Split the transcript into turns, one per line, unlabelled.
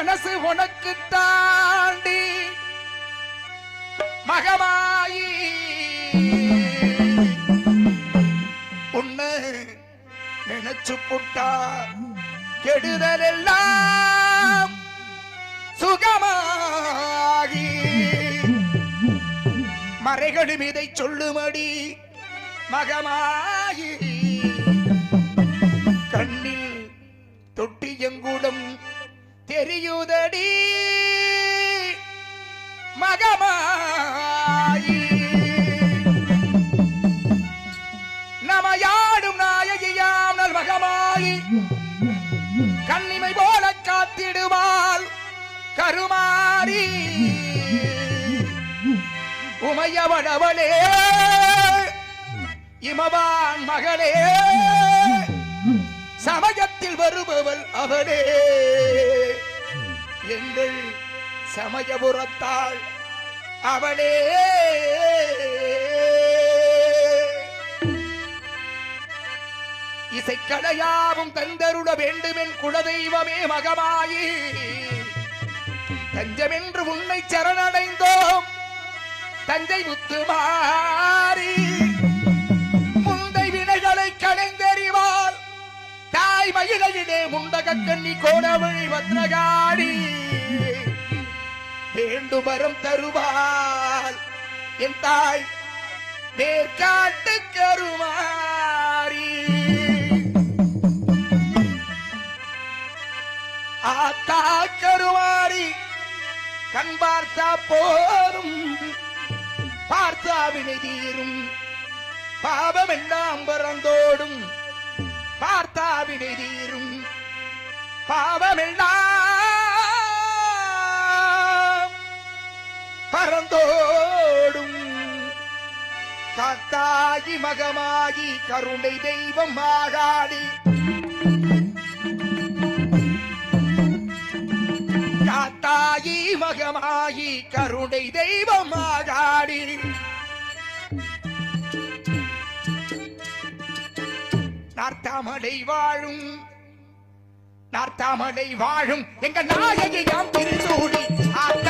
மனசு உனக்கு தாண்டி மகமாயி. உன்னை நினைச்சு புட்டா கெடுதல் எல்லாம் சுகமாகி. மறைகளும் இதை சொல்லுமடி மகமாயி. தெரியுதடி மகமாயி. நமையாடும் நாயகியாம் நல் மகமாயி. கண்ணிமை போல காத்திடுவாள் கருமாறி. உமையவடவளே இமவான் மகளே சமயத்தில் வருபவள் அவளே. எங்கள் சமயபுரத்தாள் அவளே. இசைக்கடையாவும் தந்தருட வேண்டுமென் குலதெய்வமே மகமாயி. தஞ்சமென்று உன்னை சரணடைந்தோம். தஞ்சை முத்துமாரி மயிலையிலே கோடவழி பத்ரகாடி வேண்டும் வரம் தருவாள் என் தாய் மேற்காட்டு கருமாறி ஆத்தா கருமாறி கண் பார்த்தா போரும் பார்த்தா வினை தீரும். பாவம் எல்லாம் பறந்தோடும். பார்த்தா வினை தீரும். பாவம் எல்லாம் பறந்தோடும். காத்தாகி மகமாகி கருணை தெய்வம் ஆகாடி காத்தாயி மகமாகி கருணை தெய்வம் ஆகாடி நார்த்தாமடை வாழும் நார்த்தாமடை வாழும் எங்க நாயகி யாம் திருச்சூடி ஆத்தா